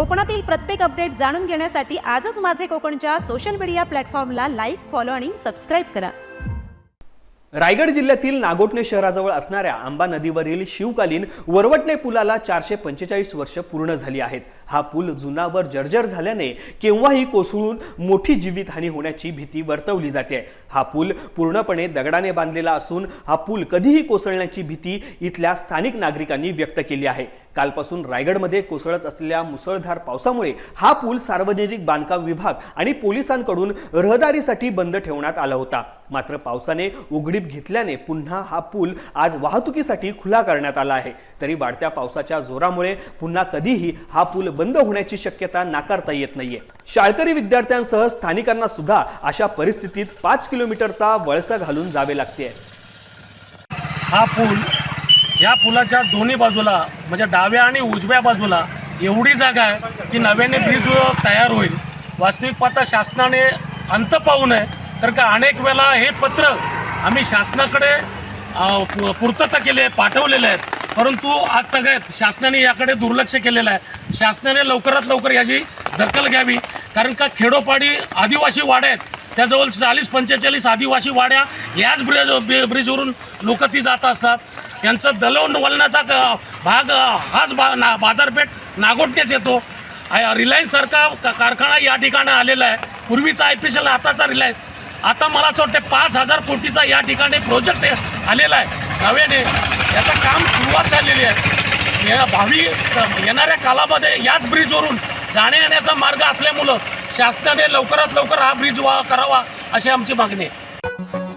कोकणातील प्रत्येक अपडेट जाणून घेण्यासाठी आजच माझे कोकणच्या सोशल मीडिया प्लॅटफॉर्मला लाईक फॉलो आणि सबस्क्राईब करा. रायगड जिल्ह्यातील नागोटणे शहराजवळ असणाऱ्या आंबा नदीवरील शिवकालीन वरवटणे पुलाला चारशे पंचेचाळीस वर्ष पूर्ण झाली आहेत. हा पूल जुनावर जर्जर झाल्याने केव्हाही कोसळून मोठी जीवितहानी होण्याची भीती वर्तवली जाते. हा पूल पूर्णपणे दगडाने बांधलेला असून हा पूल कधीही कोसळण्याची भीती इथल्या स्थानिक नागरिकांनी व्यक्त केली आहे. कालपासून रायगडमध्ये कोसळत असलेल्या मुसळधार पावसामुळे हा पूल सार्वजनिक बांधकाम विभाग आणि पोलिसांकडून रहदारीसाठी बंद ठेवण्यात आला होता. मात्र पावसाने उघडीप घेतल्याने पुन्हा हा पूल आज वाहतुकीसाठी खुला करण्यात आला आहे. तरी वाढत्या पावसाच्या जोरामुळे पुन्हा कधीही हा पूल बंद होण्याची शक्यता नाकारता येत नाहीये. शाळकरी विद्यार्थ्यांसह स्थानिकांना सुद्धा अशा परिस्थितीत पाच किलोमीटरचा वळसा घालून जावे लागते हा पूल या पुलाच्या दोन्ही बाजूला म्हणजे डाव्या आणि उजव्या बाजूला एवढी जागा आहे की नव्याने ब्रिज तयार होईल. वास्तविक पाहता शासनाने अंत पाहू नये. तर का अनेक वेळा हे पत्र आम्ही शासनाकडे पु- पूर्तता केली आहे पाठवलेले आहेत. परंतु आज तगायत शासनाने याकडे दुर्लक्ष केलेलं आहे. शासनाने लवकरात लवकर याची दखल घ्यावी. कारण का खेडोपाडी आदिवासी वाड्या आहेत. त्याजवळ चाळीस पंचेचाळीस आदिवासी वाड्या याच ब्रिज ब्रिजवरून लोक ती जात असतात. यांचं दलवून वलनाचा क- भाग हाच बा ना बाजारपेठ नागोटनेच येतो. रिलायन्ससारखा रिलायन्स सारखा का- कारखाना या ठिकाणी आलेला आहे. पूर्वीचा आय पी आताचा रिलायन्स आता मला असं वाटतं पाच हजार कोटीचा या ठिकाणी प्रोजेक्ट आलेला आहे. नव्याने. याचं काम सुरुवात झालेली आहे. या भावी येणाऱ्या कालामध्ये याच ब्रिजवरून जाण्या येण्याचा मार्ग असल्यामुळं शासनाने लवकरात लवकर हा ब्रिज वा करावा अशी आमची मागणी आहे.